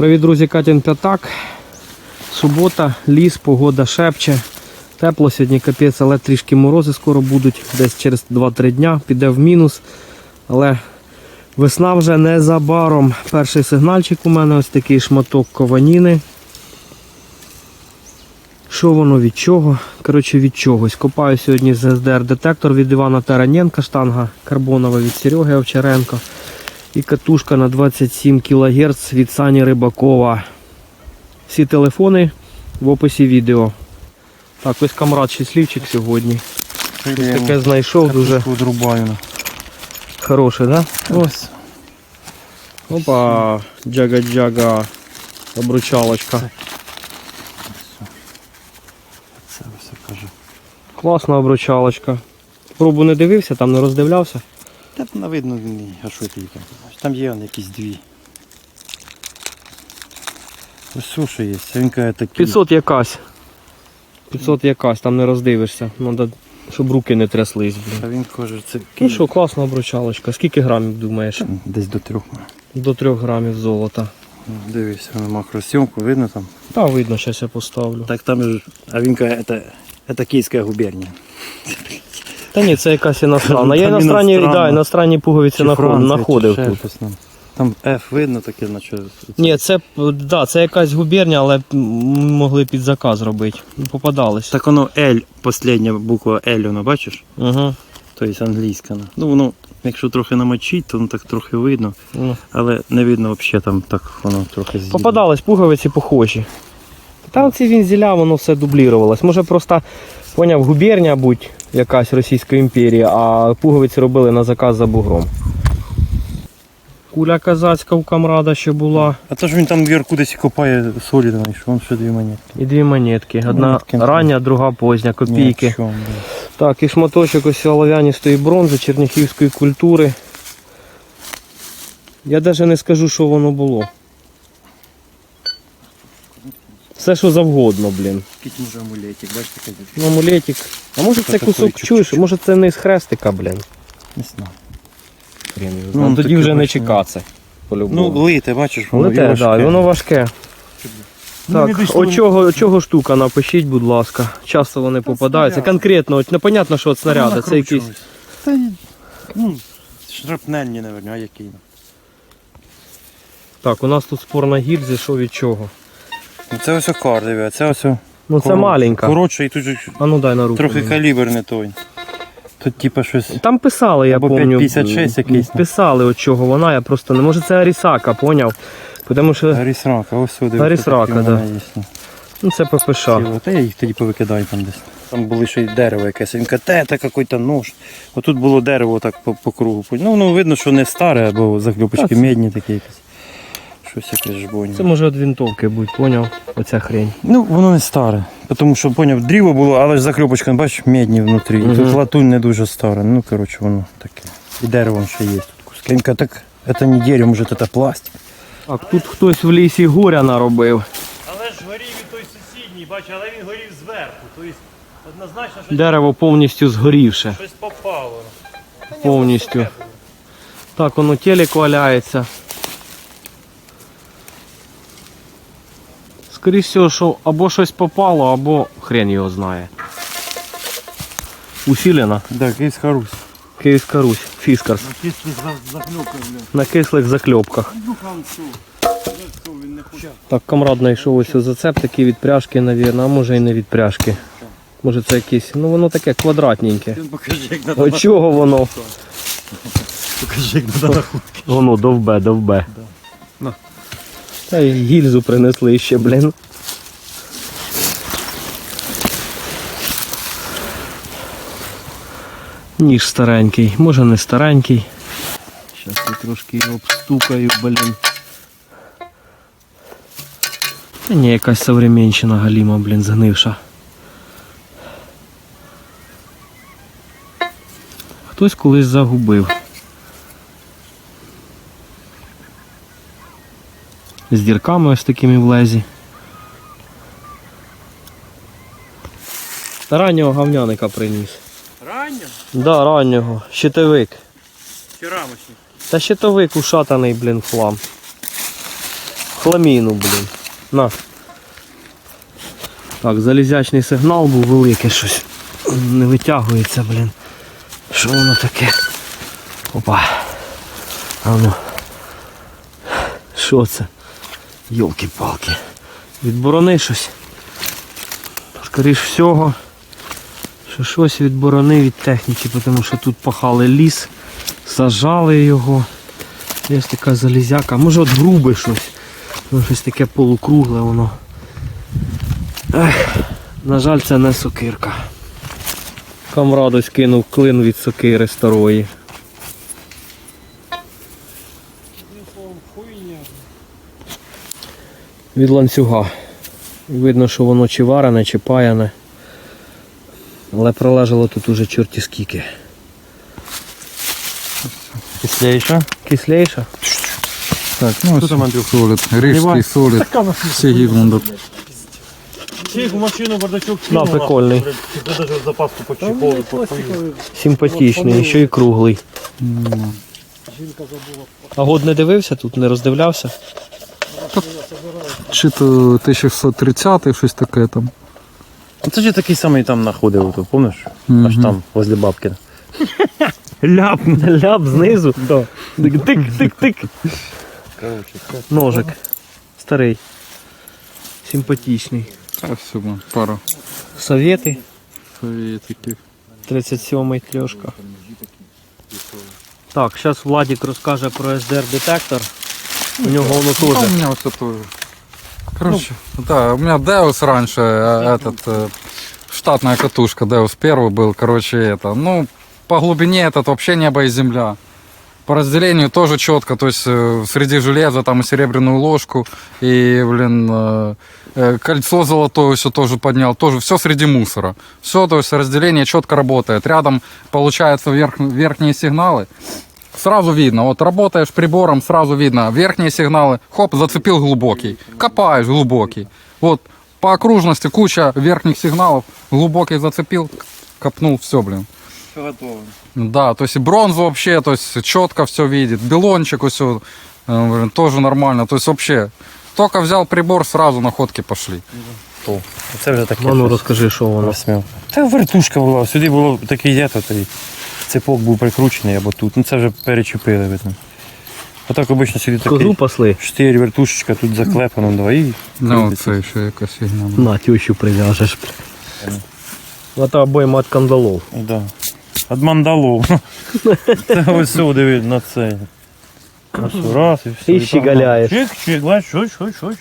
Привіт, друзі, Катін П'ятак. Субота, ліс, погода шепче. Тепло сьогодні капець, але трішки морози скоро будуть. Десь через 2-3 дня піде в мінус. Але весна вже незабаром. Перший сигнальчик у мене ось такий шматок кованіни. Що воно від чого? Коротше, від чогось. Копаю сьогодні з СДР-детектор від Івана Тараненка, штанга карбонова від Сереги Овчаренко. І катушка на 27 кГц від Сані Рибакова. Всі телефони в описі відео. Так, ось камрад щасливчик сьогодні. Ось таке знайшов дуже хороше, да? Ось. Опа, джага-джага, обручалочка. Класна обручалочка. Пробу не дивився, там не роздивлявся. Та видно він, ти там? Є он якісь дві. Є, а він каже такі. 500 якась. 500 якась, там не роздивишся. Надо, щоб руки не тряслись, блін. А він каже, це Ну що, класна обручалочка. Скільки грамів думаєш? Десь до трьох. До 3 грамів золота. Ну, Дивись, воно макросйомку, видно там. Та видно, зараз я поставлю. Так там ж, а він каже, це, це Київська губернія. Та ні, це якась іностранна. Я Там іностранні, іностранна. да, іностранні пуговиці Чи наход- Франція, знаходив чи ще тут. щось там. Там F видно таке, наче. Ні, це, да, це якась губернія, але м, могли під заказ робити. Попадались. Так воно L, остання буква L, воно бачиш? Угу. Тобто англійська. ну. Ну воно, якщо трохи намочить, то воно так трохи видно. Ну. Але не видно взагалі там так воно трохи з'їдено. Попадались пуговиці похожі. Там ці вінзеля, воно все дублірувалось. Може просто, поняв, губернія будь якась Російської імперії, а пуговиці робили на заказ за бугром. Куля казацька у камрада ще була. А то ж він там вверху десь копає солі, знайшов, ще дві монетки. І дві монетки. Одна Монетки. рання, друга позня, копійки. Ні, чому. Так, і шматочок ось олов'яністої бронзи черніхівської культури. Я навіть не скажу, що воно було. Все, що завгодно, блін. Скільки може амулетик, бачите, який? Ну, Амулетик. А може це кусок, чуєш, може це не з хрестика, блін. Не знаю. Хрен його Ну, знає. он тоді вже не бачимо. чекати. Ну, По-любому. лите, бачиш, воно Лете, да, і воно важке. Ну, Так, не дійшло. от чого, чого штука, напишіть, будь ласка. Часто вони попадаються. снаряд. Конкретно, от непонятно, що от снаряди. Це якісь. Та ні, ну, шрапнельні, мабуть, а який. Так, у нас тут спор на гільзі, що від чого. Ну, Це ось кардові, а це ось Ну це маленька. Коротше, і тут А ну дай на руку. трохи мені. калібр не той. Тут типа щось. Там писали, я Або пам'ятаю. 5,56 якийсь. Писали, от чого вона, я просто не може це Арісака, поняв. Тому що Гарріс рака, ось сюди. Гарріс ось такі рака, в да. ну, це ППШ. Та я їх тоді повикидаю там десь. Там було ще й дерево якесь. Він каже, те, це якийсь нож. Отут було дерево так по, по кругу. Ну, ну видно, що не старе, або це- медні такі якісь. Щось якесь жбоні. Це може від винтовки будь, поняв? Оця хрень. Ну, воно не старе. Тому що, поняв, дріво було, але ж закльопочка, бачиш, медні внутрі. Мгм. Тут латунь не дуже стара. Ну, коротше, воно таке. І дерево ще є тут каже, так, це не дерево, може, це пластик. Так, тут хтось в лісі горя наробив. Але ж горів і той сусідній, бачу, але він горів зверху. Тобто однозначно щось, Дерево повністю згорівше. щось попало. Повністю. Так, воно телек валяється. Скоріше всього, що або щось попало, або хрен його знає. Усілена. Так, Київська Русь. Київська Русь, Фіскарс. На кислих закльопках. Так, камрад знайшов ось зацеп такий від пряжки, навірно, а може і не від пряжки. Може це якийсь, ну воно таке квадратненьке. Покажи, як надо, чого воно? покажи, як надо. Воно довбе, довбе. На. Та й гільзу принесли ще, блін. Ніж старенький, може не старенький. Зараз я трошки його обстукаю, блін. Та ні, якась современщина галіма, блін, згнивша. Хтось колись загубив. З дірками ось такими в лезі. Раннього гавняника приніс. Ранньо? Да, раннього. Щитовик. Чи рамочник? Та щитовик ушатаний, блін, хлам. хламіну, блін. На. Так, залізячний сигнал був великий щось. Не витягується, блін. Що воно таке? Опа. А ну. Що це? Йолки-палки. Від борони щось. Скоріш всього, що щось від борони від техніки, тому що тут пахали ліс, сажали його. Є така залізяка, може от грубе щось. Ну, щось таке полукругле воно. Ех, на жаль, це не сокирка. Камрадось кинув клин від сокири старої. Від ланцюга. Видно, що воно чи варене, чи паяне. Але пролежало тут уже чорті скільки. Кисліше. Кислейша? Так, ну Що там, Андрюх? солід, рижський солід, Сігізмунд. Всіх в машину бардачок Да, прикольний. Ти навіть запаску почіпали. Симпатичний, ще й круглий. А год не дивився тут, не роздивлявся? Чи то 1630 щось таке там. Ну, Це ж я такий самий там знаходив, тут, пам'ятаєш? Аж там, возле бабки. Ляп, ляп знизу. Тик-тик-тик. Ножик. Старий. Симпатичний. Та всього, пара Совєти. совєтиків. 37-й трьошка. Так, зараз Владик розкаже про SDR-детектор. У нього воно Ну, теж. у меня все тоже. Короче, да, у меня Deus раньше, э, этот, э, штатная катушка Deus первый был, короче, это, ну, по глубине этот вообще небо и земля. По разделению тоже четко, то есть э, среди железа там и серебряную ложку, и, блин, э, э, кольцо золотое все тоже поднял, тоже все среди мусора. Все, то есть разделение четко работает. Рядом, получается, верх, верхние сигналы, Сразу видно, вот работаешь прибором, сразу видно, верхние сигналы, хоп, зацепил глубокий, копаешь глубокий. Вот по окружности куча верхних сигналов, глубокий зацепил, копнул, все, блин. Все готово. Да, то есть и бронзу вообще, то есть четко все видит, белончик все, тоже нормально, то есть вообще, только взял прибор, сразу находки пошли. Це вже таке. А ну щось. розкажи, що воно. Та вертушка була, сюди було такий дето, той цепок був прикручений або тут. Ну це вже перечепили видно. Отак обично сюди Козу пасли. штир, вертушечка, тут заклепано, два і Ну, крутиться. це ще якась фігня. На, тещу прив'яжеш. Это обойма от кандалов. Да. От мандалов. Це ось все, диви на це. Ось раз і все. І щеголяєш. Чик, чик, бач, щось, щось, щось.